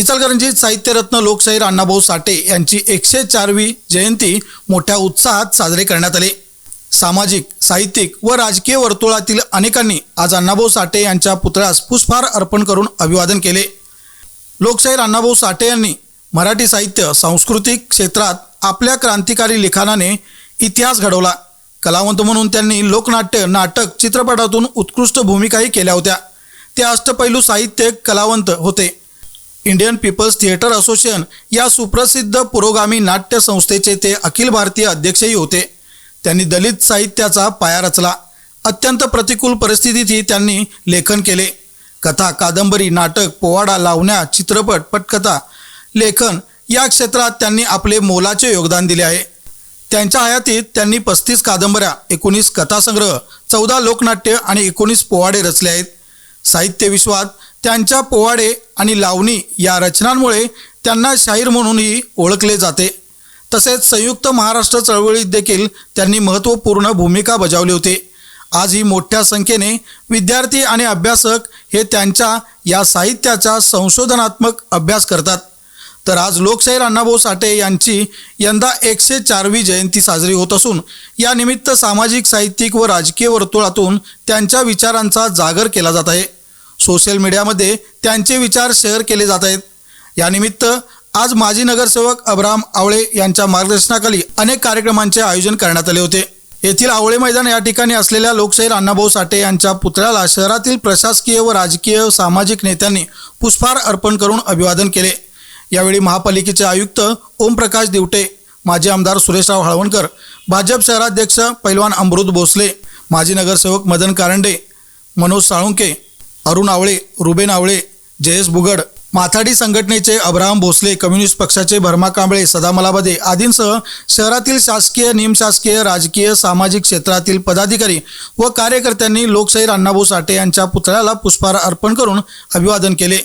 इचलकरंजीत साहित्यरत्न लोकशाहीर अण्णाभाऊ साठे यांची एकशे चारवी जयंती मोठ्या उत्साहात साजरी करण्यात आली. सामाजिक साहित्यिक व राजकीय वर्तुळातील अनेकांनी आज अण्णाभाऊ साठे यांच्या पुतळ्यास पुष्पहार अर्पण करून अभिवादन केले. लोकशाहीर अण्णाभाऊ साठे यांनी मराठी साहित्य सांस्कृतिक क्षेत्रात आपल्या क्रांतिकारी लिखाणाने इतिहास घडवला. कलावंत म्हणून त्यांनी लोकनाट्य नाटक चित्रपटातून उत्कृष्ट भूमिकाही केल्या होत्या. ते अष्टपैलू साहित्य कलावंत होते. इंडियन पीपल्स थिएटर असोसिएशन या सुप्रसिद्ध पुरोगामी नाट्य संस्थेचे ते अखिल भारतीय अध्यक्षही होते. त्यांनी दलित साहित्याचा पाया रचला. अत्यंत प्रतिकूल परिस्थितीतही त्यांनी लेखन केले. कथा कादंबरी नाटक पोवाडा लावण्या चित्रपट पटकथा लेखन या क्षेत्रात त्यांनी आपले मोलाचे योगदान दिले आहे. त्यांच्या हयातीत त्यांनी पस्तीस कादंबऱ्या एकोणीस कथासंग्रह चौदा लोकनाट्य आणि एकोणीस पोवाडे रचले आहेत. साहित्य विश्वात त्यांच्या पोवाडे आणि लावणी या रचनांमुळे त्यांना शाहीर म्हणूनही ओळखले जाते. तसेच संयुक्त महाराष्ट्र चळवळीत देखील त्यांनी महत्त्वपूर्ण भूमिका बजावली होती. आजही मोठ्या संख्येने विद्यार्थी आणि अभ्यासक हे त्यांच्या या साहित्याचा संशोधनात्मक अभ्यास करतात. तर आज लोकशाहीर अण्णाभाऊ साठे यांची यंदा एकशे चारवी जयंती साजरी होत असून यानिमित्त सामाजिक साहित्यिक व राजकीय वर्तुळातून त्यांच्या विचारांचा जागर केला जात आहे. सोशल मीडियामध्ये त्यांचे विचार शेअर केले जात आहेत. यानिमित्त आज माजी नगरसेवक अब्राम आवळे यांच्या मार्गदर्शनाखाली अनेक कार्यक्रमांचे आयोजन करण्यात आले होते. येथील आवळे मैदान या ठिकाणी असलेल्या लोकशाहीर अण्णाभाऊ साठे यांच्या पुतळ्याला शहरातील प्रशासकीय व राजकीय सामाजिक नेत्यांनी पुष्पहार अर्पण करून अभिवादन केले. यावेळी महापालिकेचे आयुक्त ओमप्रकाश दिवटे माजी आमदार सुरेशराव हळवणकर भाजप शहराध्यक्ष पैलवान अमृत भोसले माजी नगरसेवक मदन कारंडे मनोज साळुंके अरुण आवळे रुबेन आवळे जयेश बुगड माथाडी संघटनेचे अब्राहम भोसले कम्युनिस्ट पक्षाचे भरमा कांबळे सदामलाबदे आदींसह शहरातील शासकीय निमशासकीय राजकीय सामाजिक क्षेत्रातील पदाधिकारी व कार्यकर्त्यांनी लोकशाहीर अण्णाभाऊ साठे यांच्या पुतळ्याला पुष्पहार अर्पण करून अभिवादन केले.